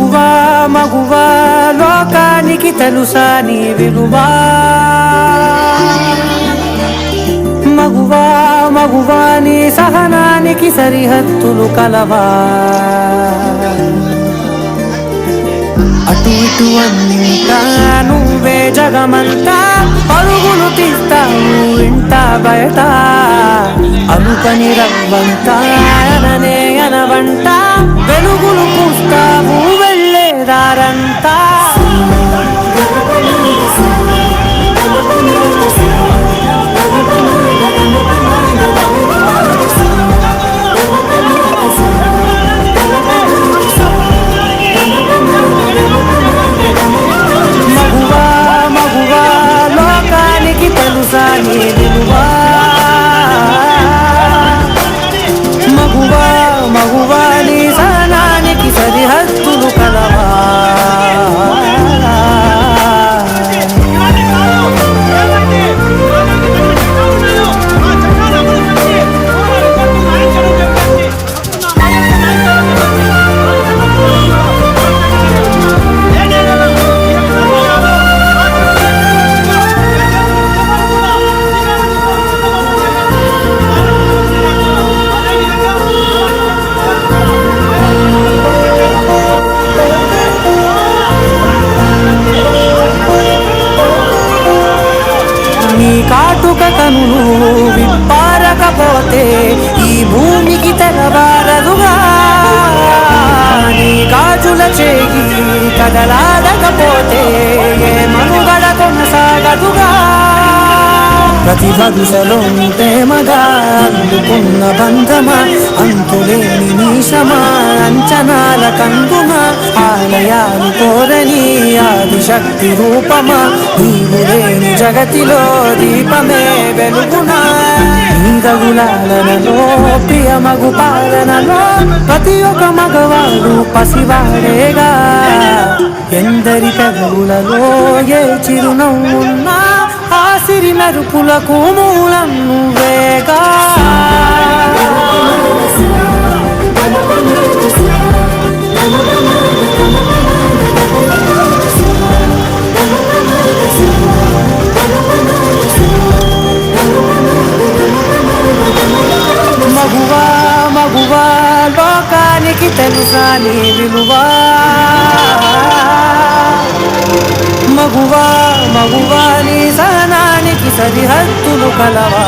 మగువా మగువా లోకానికి తెలుసా నీ విలువా మగువా మగువా నీ సహనానికి సరిహద్దులు కలవా అటు ఇటు అన్నింటా నువ్వే జగమంతా పరుగులు తీస్తావు ఇంట బయట అనుకని రవ్వంతా అననే అనవంట లోకానికి తెలుసా నీ కాటుక కనులు విప్పారకపోతే ఈ భూమికి తెలవారదుగా నీ గాజుల చేయి కదలాడకపోతే ప్రతి వరుసలో ప్రేమగా అందుకున్న బంధమా? అంతులేని నీశమా అంచనాల కందుమా ఆలయాలు కోరని ఆదిశక్తి రూపమా? నీవు లేని జగతిలో దీపమే వెలుగునా? నీరగులాలనలో ప్రియమగు పాలనలో ప్రతి ఒక్క మగవాడు పసివాడేగా? ఎందరి పెదవులలో ఏ చిరునవ్వున్నా? ఆ సిరి మెరుపులకు మూలం నువ్వేగా. మగువా మగువా లోకానికి తెలుసా నీ విలువా. సరిహద్దులు కలవా?